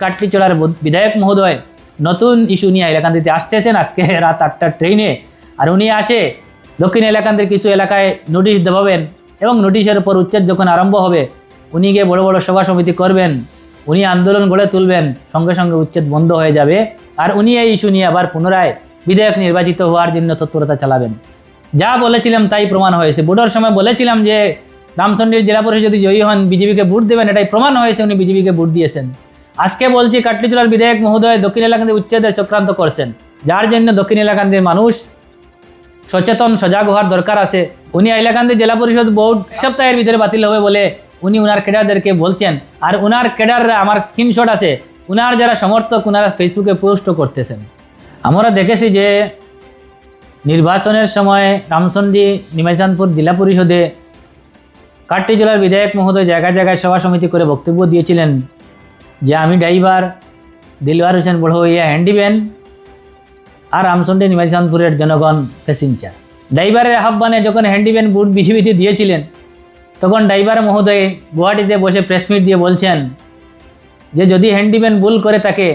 কাটলিচড়ার বিধায়ক মহোদয় নতুন ইস্যু নিয়ে এলাকান্দিতে আসতেছেন আজকে রাত আটটার ট্রেনে আর উনি আসে, দক্ষিণ এলাকান্দের কিছু এলাকায় নোটিশ দেওয়াবেন এবং নোটিশের উপর উচ্ছেদ যখন আরম্ভ হবে, উনি গিয়ে বড় বড় সভা সমিতি করবেন, উনি আন্দোলন গড়ে তুলবেন, সঙ্গে সঙ্গে উচ্ছেদ বন্ধ হয়ে যাবে। আর উনি এই ইস্যু নিয়ে আবার পুনরায় বিধায়ক নির্বাচিত হওয়ার জন্য তৎপরতা চালাবেন। যা বলেছিলাম তাই প্রমাণ হয়েছে। ভোটের সময় বলেছিলাম যে, রামচন্দ্রের জেলা পরিষদ যদি জয়ী হন, বিজেপিকে ভোট দেবেন, এটাই প্রমাণ হয়েছে উনি বিজেপিকে ভোট দিয়েছেন। আজকে বলছি কাটলিচুলার বিধায়ক মহোদয় দক্ষিণ এলাকাতে উচ্ছেদের চক্রান্ত করছেন। যার জন্য দক্ষিণ এলাকান্দের মানুষ সচেতন, সজাগ হওয়ার দরকার আছে। উনি হাইলাকান্দি জেলা পরিষদ বোর্ড এক সপ্তাহের ভিতরে বাতিল হবে বলে উনি উনার ক্যাডারদেরকে বলছেন। আর উনার ক্যাডাররা আমার স্ক্রিনশট আছে। উনার যারা সমর্থক, উনারা ফেসবুকে পোস্টও করতেছেন। আমরা দেখেছি যে নির্বাচনের সময় রামচন্দ্রী নিমাইচাঁদপুর জেলা পরিষদে কাটটি জেলার বিধায়ক মহোদয় জায়গায় জায়গায় সভা সমিতি করে বক্তব্য দিয়েছিলেন। যে আমি ড্রাইভার দিলওয়ার হোসেন বড়ইয়া হ্যান্ডিম্যান আর রামচন্দ্রী নিমাইচাঁদপুরের জনগণ প্যাসেঞ্জার। ড্রাইভারের আহ্বানে যখন হ্যান্ডিম্যান বুট বিসিবিতে দিয়েছিলেন, তখন ড্রাইভার মহোদয় গুয়াহাটিতে বসে প্রেস মিট দিয়ে বলছেন যে যদি হ্যান্ডিম্যান ভুল করে থাকে,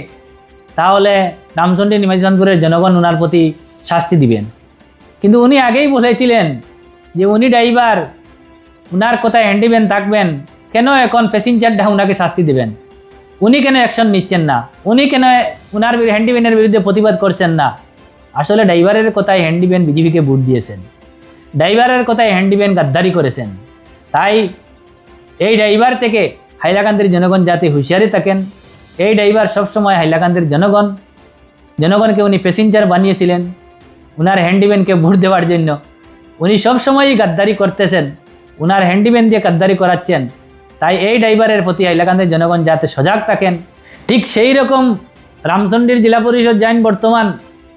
তাহলে রামচন্দ্রী নিমাইচাঁদপুরের জনগণ ওনার প্রতি শাস্তি দিবেন। কিন্তু উনি আগেই বলেছিলেন যে উনি ড্রাইভার, উনার কোথায় হ্যান্ডিম্যান থাকবেন, কেন এখন প্যাসেঞ্জারটা ওনাকে শাস্তি দেবেন? উনি কেন অ্যাকশন নিচ্ছেন না? উনি কেন উনার হ্যান্ডিম্যানের বিরুদ্ধে প্রতিবাদ করছেন না? আসলে ড্রাইভারের কথায় হ্যান্ডিম্যান বিজেপিকে ভোট দিয়েছেন। ড্রাইভারের কথায় হ্যান্ডিম্যান গাদ্দারি করেছেন। তাই এই ড্রাইভার থেকে হাইলাকান্দির জনগণ যাতে হুঁশিয়ারি থাকেন, এই ড্রাইভার সবসময় হাইলাকান্দির জনগণ, জনগণকে উনি প্যাসেঞ্জার বানিয়েছিলেন, উনার হ্যান্ডিম্যানকে ভোট দেওয়ার জন্য। উনি সবসময়ই গাদ্দারি করতেছেন, উনার হ্যান্ডিম্যান দিয়ে গাদ্দারি করাচ্ছেন। তাই এই ড্রাইভারের প্রতি হাইলাকান্দির জনগণ যাতে সজাগ থাকেন, ঠিক সেই রকম রামচন্ডীর জেলা পরিষদ যাইন বর্তমান,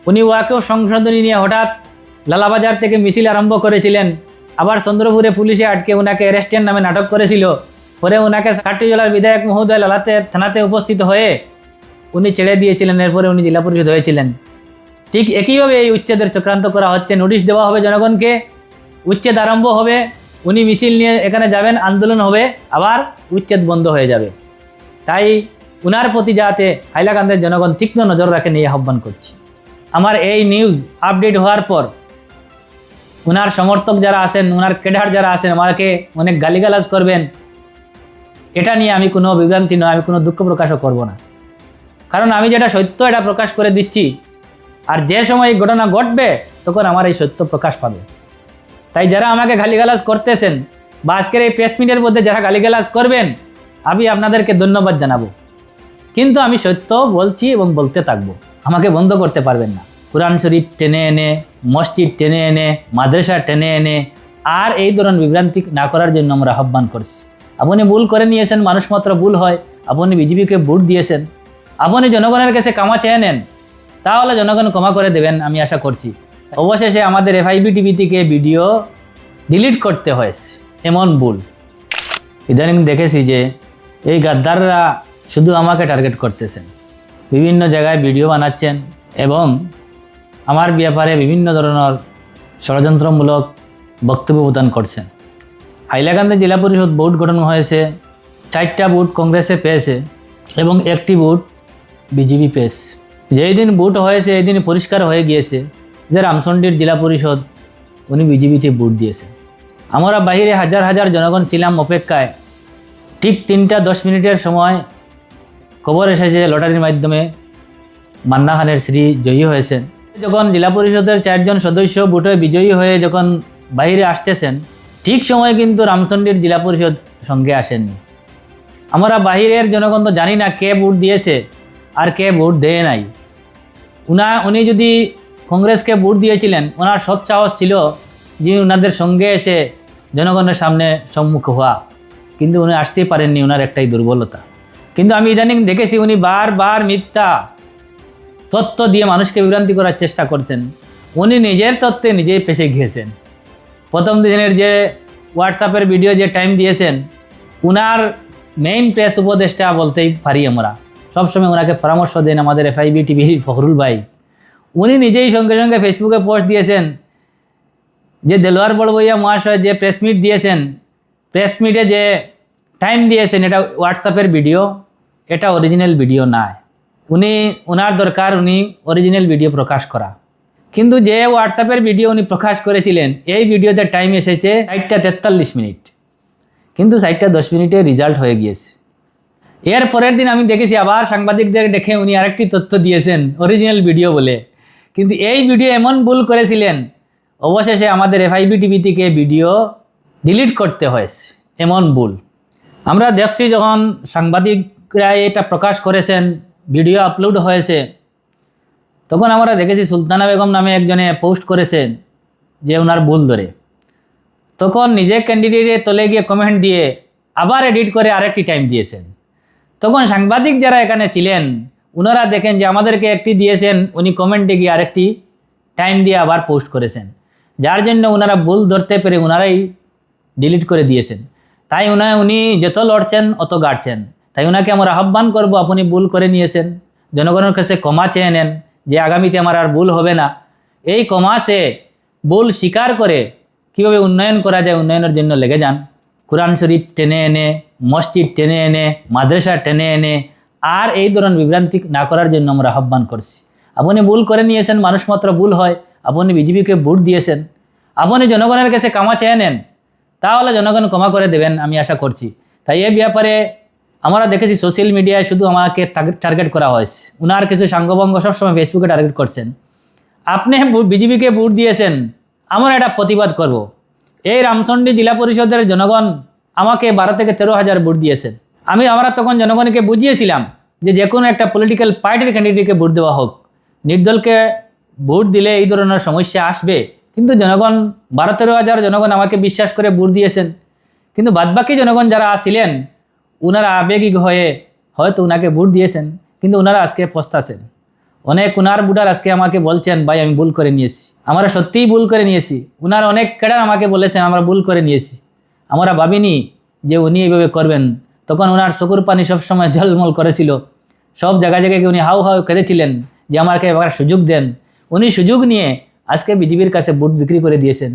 উনি ওয়াকেও সংশোধনী নিয়ে হঠাৎ লালাবাজার থেকে মিছিল আরম্ভ করেছিলেন। আবার চন্দ্রপুরে পুলিশে আটকে ওনাকে অ্যারেস্টের নামে নাটক করেছিল। পরে ওনাকে কাটি জেলার বিধায়ক মহোদয় লালাতে থানাতে উপস্থিত হয়ে উনি ছেড়ে দিয়েছিলেন, এরপরে উনি জেলা পরিষদ হয়েছিলেন। ঠিক একইভাবে এই উচ্ছেদের চক্রান্ত করা হচ্ছে। নোটিশ দেওয়া হবে জনগণকে, উচ্ছেদ আরম্ভ হবে। উনি মিছিল নিয়ে এখানে যাবেন, আন্দোলন হবে, আবার উচ্ছেদ বন্ধ হয়ে যাবে। তাই উনার প্রতি যাতে হাইলাকান্দের জনগণ তীক্ষ্ণ নজর রাখে, নিয়ে আহ্বান করছি। আমার এই নিউজ আপডেট হওয়ার পর উনার সমর্থক যারা আছেন, উনার কেডার যারা আছেন, আমাকে অনেক গালিগালাজ করবেন। এটা নিয়ে আমি কোনো বিভ্রান্তি নয়, আমি কোনো দুঃখ প্রকাশও করব না। কারণ আমি যেটা সত্য, এটা প্রকাশ করে দিচ্ছি। আর যে সময় এই ঘটনা ঘটবে, তখন আমার এই সত্য প্রকাশ পাবে। তাই যারা আমাকে গালিগালাজ করতেছেন বা আজকের এই প্রেস মিটের মধ্যে যারা গালিগালাজ করবেন, আমি আপনাদেরকে ধন্যবাদ জানাব। কিন্তু আমি সত্য বলছি এবং বলতে থাকব, আমাকে বন্ধ করতে পারবেন না। কোরআন শরীফ টেনে এনে, মসজিদ টেনে এনে, মাদ্রাসা টেনে এনে, আর এই ধরনের বিভ্রান্তি না করার জন্য আমরা আহ্বান করছি। আপনি ভুল করে নিয়েছেন, মানুষ মাত্র ভুল হয়। আপনি বিজেপিকে ভোট দিয়েছেন। আপনি জনগণের কাছে কামা চেয়ে নেন। তাহলে জনগণ ক্ষমা করে দেবেন, আমি আশা করছি। অবশেষে আমাদের এফআইবি টিভি থেকে ভিডিও ডিলিট করতে হয়েছে। এমন ভুল। ইদানিং দেখেছি যে এই গাদ্দাররা শুধু আমাকে টার্গেট করতেছেন। বিভিন্ন জায়গায় ভিডিও বানাচ্ছেন এবং আমার ব্যাপারে বিভিন্ন ধরনের ষড়যন্ত্রমূলক বক্তব্য প্রদান করছেন। হাইলাকান্দি জেলা পরিষদ বোর্ড গঠন হয়েছে, চারটা বুট কংগ্রেসে পেয়েছে এবং একটি বুট বিজেপি পেয়েছে। যেই দিন বুট হয়েছে, এই দিন পরিষ্কার হয়ে গিয়েছে। যে রামচন্ডীর জেলা পরিষদ উনি বিজেপিতে ভোট দিয়েছে। আমরা বাহিরে হাজার হাজার জনগণ ছিলাম অপেক্ষায়, ঠিক তিনটা দশ মিনিটের সময় খবর এসেছে লটারির মাধ্যমে মান্না খানের শ্রী জয়ী হয়েছেন যখন জেলা পরিষদের চারজন সদস্য ভোটে বিজয়ী হয়ে যখন বাইরে আসতেছেন, ঠিক সময় কিন্তু রামচন্ডীর জেলা পরিষদ সঙ্গে আসেননি। আমরা বাহিরের জনগণ তো জানি না কে ভোট দিয়েছে আর কে ভোট দেয় নাই। উনা উনি যদি কংগ্রেসকে ভোট দিয়েছিলেন, ওনার সৎসাহস ছিল যে ওনাদের সঙ্গে এসে জনগণের সামনে সম্মুখ হওয়া। কিন্তু উনি আসতেই পারেননি ওনার একটাই দুর্বলতা। কিন্তু আমি ইদানিং দেখেছি উনি বারবার মিথ্যা তথ্য দিয়ে মানুষকে বিভ্রান্তি করার চেষ্টা করছেন। উনি নিজের তত্ত্বে নিজেই পেশে গিয়েছেন। প্রথম দিনের যে হোয়াটসঅ্যাপের ভিডিও যে টাইম দিয়েছেন, উনার মেইন প্রেস উপদেষ্টা বলতেই পারি আমরা। সবসময় ওনাকে পরামর্শ দেন আমাদের এফআইবি টিভি ফখরুল ভাই। উনি নিজেই সঙ্গে সঙ্গে ফেসবুকে পোস্ট দিয়েছেন। যে দেলোয়ার বড়বইয়া মহাশয় যে প্রেস মিট দিয়েছেন প্রেস মিটে যে টাইম দিয়েছেন, এটা হোয়াটসঅ্যাপের ভিডিও এটা অরিজিনাল ভিডিও নয়। উনি ওনার দরকার উনি অরিজিনাল ভিডিও প্রকাশ করা। কিন্তু যে হোয়াটসঅ্যাপের ভিডিও উনি প্রকাশ করেছিলেন, এই ভিডিওতে টাইম এসেছে সাইটটা তেতাল্লিশ মিনিট। কিন্তু সাইটটা দশ মিনিটে রেজাল্ট হয়ে গিয়েছে। এর পরের দিন আমি দেখেছি আবার সাংবাদিকদের দেখে উনি আরেকটি তথ্য দিয়েছেন অরিজিনাল ভিডিও বলে। কিন্তু এই ভিডিও এমন ভুল করেছিলেন, অবশেষে আমাদের এফআইবি টিভি থেকে ভিডিও ডিলিট করতে হয়েছে, এমন ভুল। আমরা দেখছি যখন সাংবাদিকরা এটা প্রকাশ করেছেন ভিডিও আপলোড হয়েছে, তখন আমরা দেখেছি সুলতানা বেগম নামে একজনে পোস্ট করেছেন যে ওনার ভুল ধরে। তখন নিজে ক্যান্ডিডেটের তলে গিয়ে কমেন্ট দিয়ে আবার এডিট করে আরেকটি টাইম দিয়েছেন। তখন সাংবাদিক যারা এখানে ছিলেন ওনারা দেখেন যে আমাদেরকে একটি দিয়েছেন, উনি কমেন্টে গিয়ে আরেকটি টাইম দিয়ে আবার পোস্ট করেছেন। যার জন্য ওনারা ভুল ধরতে পেরে ওনারাই ডিলিট করে দিয়েছেন। তাই উনা, উনি যত লড়ছেন, অত গাড়ছেন। তাই ওনাকে আমরা আহ্বান করব, আপনি ভুল করে নিয়েছেন। জনগণের কাছে ক্ষমা চেয়ে নেন যে আগামীতে আমার আর ভুল হবে না। এই ক্ষমা সে ভুল স্বীকার করে কীভাবে উন্নয়ন করা যায়, উন্নয়নের জন্য লেগে যান। কোরআন শরীফ টেনে এনে, মসজিদ টেনে এনে, মাদ্রাসা টেনে এনে আর এই ধরনের বিভ্রান্তি না করার জন্য আমরা আহ্বান করছি। আপনি ভুল করে নিয়েছেন, মানুষ মাত্র ভুল হয়। আপনি বিজেপিকে ভোট দিয়েছেন। আপনি জনগণের কাছে কামা চেয়ে নেন। তাহলে জনগণ ক্ষমা করে দেবেন, আমি আশা করছি। তাই এ ব্যাপারে আমরা দেখেছি সোশ্যাল মিডিয়ায় শুধু আমাকে টার্গেট করা হয়েছে। উনার কিছু সাঙ্গভঙ্গ সবসময় ফেসবুকে টার্গেট করছেন। আপনি বিজেপিকে ভোট দিয়েছেন, আমরা এটা প্রতিবাদ করব। এই রামচন্ডী জেলা পরিষদের জনগণ আমাকে বারো থেকে তেরো হাজার ভোট দিয়েছেন। আমি আমরা তখন জনগণকে বুঝিয়েছিলাম যে যে কোনো একটা পলিটিক্যাল পার্টির ক্যান্ডিডেটকে ভোট দেওয়া হোক। নির্দলকে ভোট দিলে এই ধরনের সমস্যা আসবে। কিন্তু জনগণ বারো তেরো হাজার জনগণ আমাকে বিশ্বাস করে ভোট দিয়েছেন। কিন্তু বাদবাকি জনগণ যারা আসছিলেন ওনারা আবেগিক হয়ে হয়তো ওনাকে ভোট দিয়েছেন, কিন্তু ওনারা আজকে পস্তাছেন। অনেক উনার বুডার আজকে আমাকে বলছেন, ভাই, আমি ভুল করে নিয়েছি। আমরা সত্যিই ভুল করে নিয়েছি। উনার অনেক কেডার আমাকে বলেছেন, আমরা ভুল করে নিয়েছি। আমরা ভাবিনি যে উনি এইভাবে করবেন। তখন ওনার চকুর পানি সবসময় ঝলমল করেছিল। সব জায়গা জায়গায় উনি হাউ হাউ কেঁদেছিলেন যে আমাকে এবার সুযোগ দেন। উনি সুযোগ নিয়ে আজকে বিজেপির কাছে ভোট বিক্রি করে দিয়েছেন।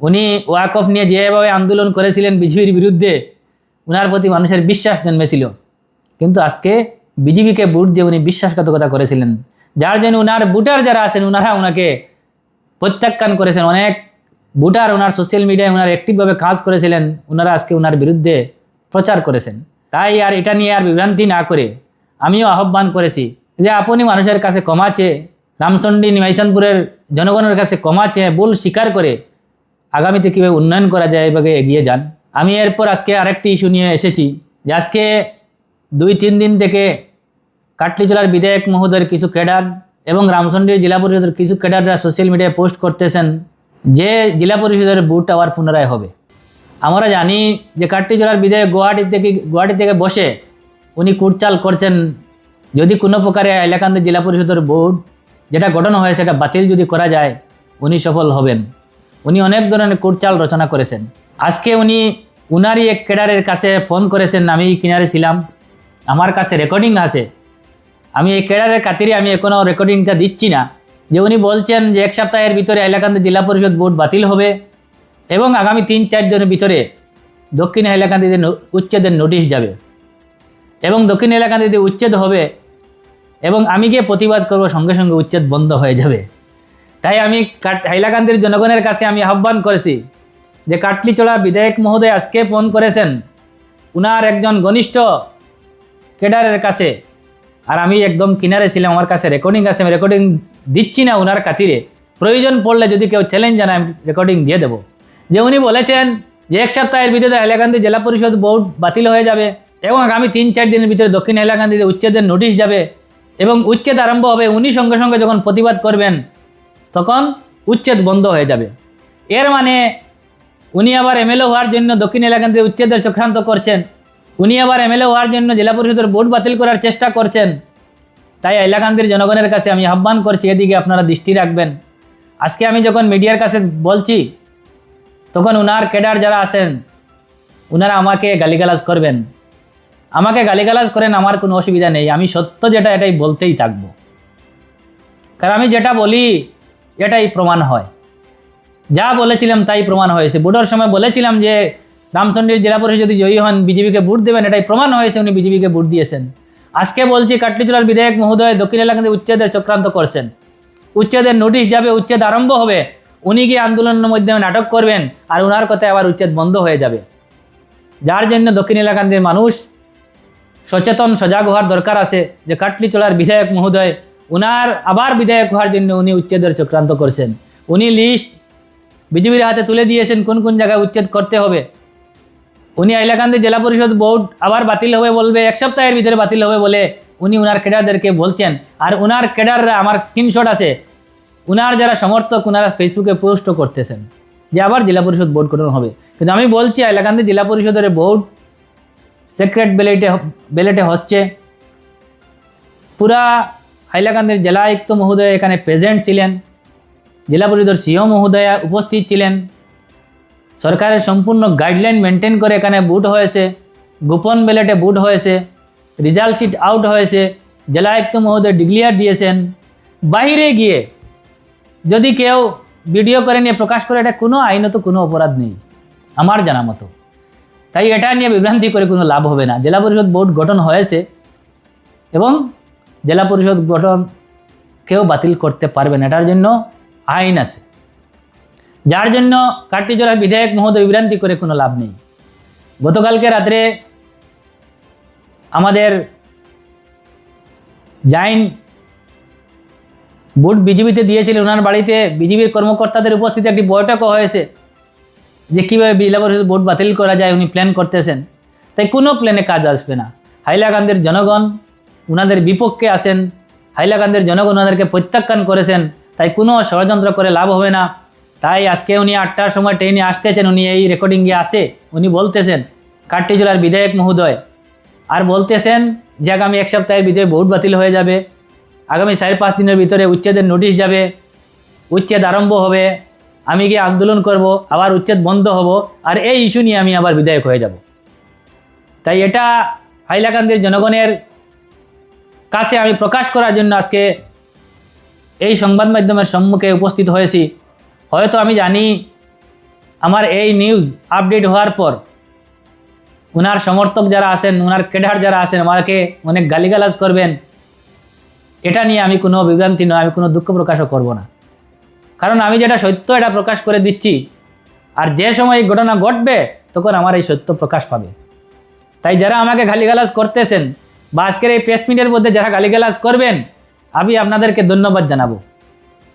উনি ওয়াক অফ নিয়ে যেভাবে আন্দোলন করেছিলেন বিজেপির বিরুদ্ধে, উনার প্রতি মানুষের বিশ্বাস জন্মেছিল। কিন্তু আজকে বিজেপিকে ভোট দিয়ে উনি বিশ্বাসঘাতকতা করেছিলেন। যার জন্য উনার ভোটার যারা আছেন, উনারা ওনাকে প্রত্যাখ্যান করেছেন। অনেক ভোটার ওনার সোশ্যাল মিডিয়ায় ওনার অ্যাক্টিভভাবে কাজ করেছিলেন। ওনারা আজকে ওনার বিরুদ্ধে প্রচার করেছেন। তাই আর এটা নিয়ে আর বিভ্রান্তি না করে আমিও আহ্বান করেছি যে আপনি মানুষের কাছে ক্ষমা চেয়ে রামচন্ডী নিমাইসানপুরের জনগণের কাছে ক্ষমা চেয়ে ভুল স্বীকার করে আগামীতে কীভাবে উন্নয়ন করা যায় এভাবে এগিয়ে যান। আমি এরপর আজকে আরেকটি ইস্যু নিয়ে এসেছি যে আজকে দুই তিন দিন থেকে কাটলি জেলার বিধায়ক মহোদয়ের কিছু ক্যাডার এবং রামচন্ডীর জেলা পরিষদের কিছু ক্যাডাররা সোশ্যাল মিডিয়ায় পোস্ট করতেছেন যে জেলা পরিষদের বুট আবার পুনরায় হবে। আমরা জানি যে কাটলি জেলার বিধায়ক গুয়াহাটি থেকে গুয়াহাটি থেকে বসে উনি কুটচাল করছেন যদি কোনো প্রকারে এলাকান্দের জেলা পরিষদের বোর্ড যেটা গঠন হয় সেটা বাতিল যদি করা যায়, উনি সফল হবেন। উনি অনেক ধরনের কুটচাল রচনা করেছেন। আজকে উনি উনারই এক ক্যাডারের কাছে ফোন করেছেন, আমি কিনারে ছিলাম। আমার কাছে রেকর্ডিং আছে। আমি এই ক্যাডারের খাতিরে আমি এখনও রেকর্ডিংটা দিচ্ছি না। যে উনি বলছেন যে এক সপ্তাহের ভিতরে এলাকান্তে জেলা পরিষদ বোর্ড বাতিল হবে এবং আগামী তিন চার দিনের ভিতরে দক্ষিণ হাইলাকান্দিতে ন- উচ্ছেদের নোটিশ যাবে। এবং দক্ষিণ হাইলাকান্দিতে উচ্ছেদ হবে এবং আমি গিয়ে প্রতিবাদ করব, সঙ্গে সঙ্গে উচ্ছেদ বন্ধ হয়ে যাবে। তাই আমি হাইলাকান্দির জনগণের কাছে আমি আহ্বান করেছি যে কাটলিচড়া বিধায়ক মহোদয় আজকে ফোন করেছেন উনার একজন ঘনিষ্ঠ কেডারের কাছে। আর আমি একদম কিনারে ছিলাম, আমার কাছে রেকর্ডিং আছে, আমি রেকর্ডিং দিচ্ছি না ওনার খাতিরে। প্রয়োজন পড়লে যদি কেউ চ্যালেঞ্জ জানায়, আমি রেকর্ডিং দিয়ে দেবো। যে উনি বলেছেন যে এক সপ্তাহের ভিতরে হাইলাকান্দি জেলা পরিষদ বোর্ড বাতিল হয়ে যাবে এবং আগামী তিন চার দিনের ভিতরে দক্ষিণ হাইলাকান্দিতে উচ্ছেদের নোটিশ যাবে এবং উচ্ছেদ আরম্ভ হবে, উনি সঙ্গে সঙ্গে যখন প্রতিবাদ করবেন, তখন উচ্ছেদ বন্ধ হয়ে যাবে। এর মানে উনি আবার এমএলএ হওয়ার জন্য দক্ষিণ এলাকাতে উচ্ছেদের চক্রান্ত করছেন। উনি আবার এমএলএ হওয়ার জন্য জেলা পরিষদের বোর্ড বাতিল করার চেষ্টা করছেন। তাই এলাকান্দির জনগণের কাছে আমি আহ্বান করছি, এদিকে আপনারা দৃষ্টি রাখবেন। আজকে আমি যখন মিডিয়ার কাছে বলছি তখন উনার ক্যাডার যারা আছেন, উনারা আমাকে গালিগালাজ করবেন। আমাকে গালিগালাজ করেন আমার কোনো অসুবিধা নেই, আমি সত্য যেটা এটাই বলতেই থাকব। কারণ আমি যেটা বলি, এটাই প্রমাণ হয়। যা বলেছিলাম তাই প্রমাণ হয়েছে। বুডোর সময় বলেছিলাম যে, রামচন্দ্রের জেলা পরিষদ যদি জয়ী হন, বিজেপিকে ভোট দেবেন, এটাই প্রমাণ হয়েছে উনি বিজেপিকে ভোট দিয়েছেন। আজকে বলছি কাটলিচুলার বিধায়ক মহোদয় দক্ষিণ এলাকাতে উচ্ছেদের চক্রান্ত করছেন। উচ্ছেদের নোটিশ যাবে, উচ্ছেদ আরম্ভ হবে। উনি গিয়ে আন্দোলনের মধ্যে নাটক করবেন আর ওনার কথায় আবার উচ্ছেদ বন্ধ হয়ে যাবে। যার জন্য দক্ষিণ এলাকান্তের মানুষ সচেতন, সজাগ হওয়ার দরকার আছে যে কাটলিচলার বিধায়ক মহোদয়, উনার আবার বিধায়ক হওয়ার জন্য উনি উচ্ছেদের চক্রান্ত করছেন। উনি লিস্ট বিজেপির হাতে তুলে দিয়েছেন কোন কোন জায়গায় উচ্ছেদ করতে হবে। উনি হাইলাকান্দি জেলা পরিষদ বোর্ড আবার বাতিল হবে বলবে, এক সপ্তাহের ভিতরে বাতিল হবে বলে উনি উনার ক্যাডারদেরকে বলছেন। আর উনার ক্যাডাররা, আমার স্ক্রিনশট আছে উনার যারা সমর্থক, উনারা ফেসবুকে পোস্টও করতেছেন, যে আবার জেলা পরিষদ বোর্ড গঠন হবে। কিন্তু আমি বলছি, হাইলাকান্দি জেলা পরিষদের বোর্ড সেক্রেট ব্যালেটে ব্যালেটে হচ্ছে। পুরা হাইলাকান্দির জেলা আয়ুক্ত মহোদয় এখানে প্রেজেন্ট ছিলেন, জেলা পরিষদের সিও মহোদয়া উপস্থিত ছিলেন। সরকারের সম্পূর্ণ গাইডলাইন মেনটেন করে এখানে বুট হয়েছে, গোপন ব্যালেটে বুট হয়েছে রেজাল্ট শিট আউট হয়েছে, জেলা আয়ুক্ত মহোদয় ডিক্লিয়ার দিয়েছেন। বাইরে গিয়ে যদি কেউ ভিডিও করে নিয়ে প্রকাশ করে, এটা কোনো আইনত, কোনো অপরাধ নেই। আমার জানা মতো। তাই এটা নিয়ে বিভ্রান্তি করে কোনো লাভ হবে না। জেলা পরিষদ বোর্ড গঠন হয়েছে এবং জেলা পরিষদ গঠন কেউ বাতিল করতে পারবে না। এটার জন্য আইন আছে। যার জন্য কাটিজোড়ার বিধায়ক মহোদয় বিভ্রান্তি করে কোনো লাভ নেই। গতকালকে রাত্রে আমাদের জাইন ভোট বিজেপিতে দিয়েছিলেন ওনার বাড়িতে বিজেপির কর্মকর্তাদের উপস্থিতি একটি বৈঠকও হয়েছে যে কীভাবে জেলা পরিষদ ভোট বাতিল করা যায়, উনি প্ল্যান করতেছেন। তাই কোনো প্ল্যানে কাজ আসবে না। হাইলাকান্দের জনগণ ওনাদের বিপক্ষে আসেন হাইলাকান্দের জনগণ ওনাদেরকে প্রত্যাখ্যান করেছেন, তাই কোনো ষড়যন্ত্র করে লাভ হবে না। তাই আজকে উনি আটটার সময় ট্রেনে আসতেছেন, উনি এই রেকর্ডিংয়ে আসে উনি বলতেছেন কাট্টি জেলার বিধায়ক মহোদয়, আর বলতেছেন যে আগামী এক সপ্তাহের ভিতরে ভোট বাতিল হয়ে যাবে। আগামী চার পাঁচ দিনের ভিতরে উচ্ছেদের নোটিশ যাবে, উচ্ছেদ আরম্ভ হবে, আমি গিয়ে আন্দোলন করব, আবার উচ্ছেদ বন্ধ হব, আর এই ইস্যু নিয়ে আমি আবার বিধায়ক হয়ে যাব। তাই এটা হাইলাকান্দির জনগণের কাছে আমি প্রকাশ করার জন্য আজকে এই সংবাদ মাধ্যমের সম্মুখে উপস্থিত হয়েছি। হয়তো আমি জানি, আমার এই নিউজ আপডেট হওয়ার পর ওনার সমর্থক যারা আছেন ওনার কেডার যারা আছেন, আমাকে অনেক গালিগালাজ করবেন। এটা নিয়ে আমি কোনো বিভ্রান্তি নয়, আমি কোনো দুঃখ প্রকাশও করব না। কারণ আমি যেটা সত্য এটা প্রকাশ করে দিচ্ছি। আর যে সময় এই ঘটনা ঘটবে, তখন আমার এই সত্য প্রকাশ পাবে। তাই যারা আমাকে গালিগালাজ করতেছেন বা আজকের এই প্রেস মিটের মধ্যে যারা গালিগালাজ করবেন, আমি আপনাদেরকে ধন্যবাদ জানাব।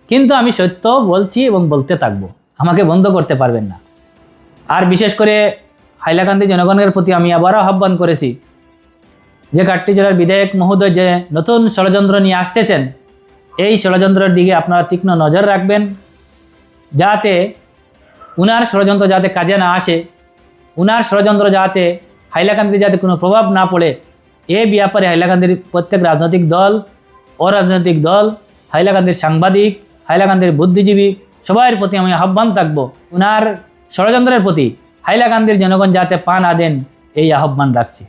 কিন্তু আমি সত্য বলছি এবং বলতে থাকব। আমাকে বন্ধ করতে পারবেন না। আর বিশেষ করে হাইলাকান্দি জনগণের প্রতি আমি আবারও আহ্বান করেছি যে কাট্টি জেলার বিধায়ক মহোদয় যে নতুন ষড়যন্ত্র নিয়ে আসতেছেন, এই ষড়যন্ত্রের দিকে আপনারা তীক্ষ্ণ নজর রাখবেন যাতে উনার ষড়যন্ত্র যাতে কাজে না আসে, উনার ষড়যন্ত্র যাতে হাইলাকান্দিতে যাতে কোনো প্রভাব না পড়ে, এ ব্যাপারে হাইলাকান্দির প্রত্যেক রাজনৈতিক দল, অরাজনৈতিক দল, হাইলাকান্দির সাংবাদিক, হাইলাকান্দির বুদ্ধিজীবী, সবার প্রতি আমি আহ্বান থাকব উনার ষড়যন্ত্রের প্রতি, হাইলাকান্দির জনগণ যাতে পা না দেন, এই আহ্বান রাখছি।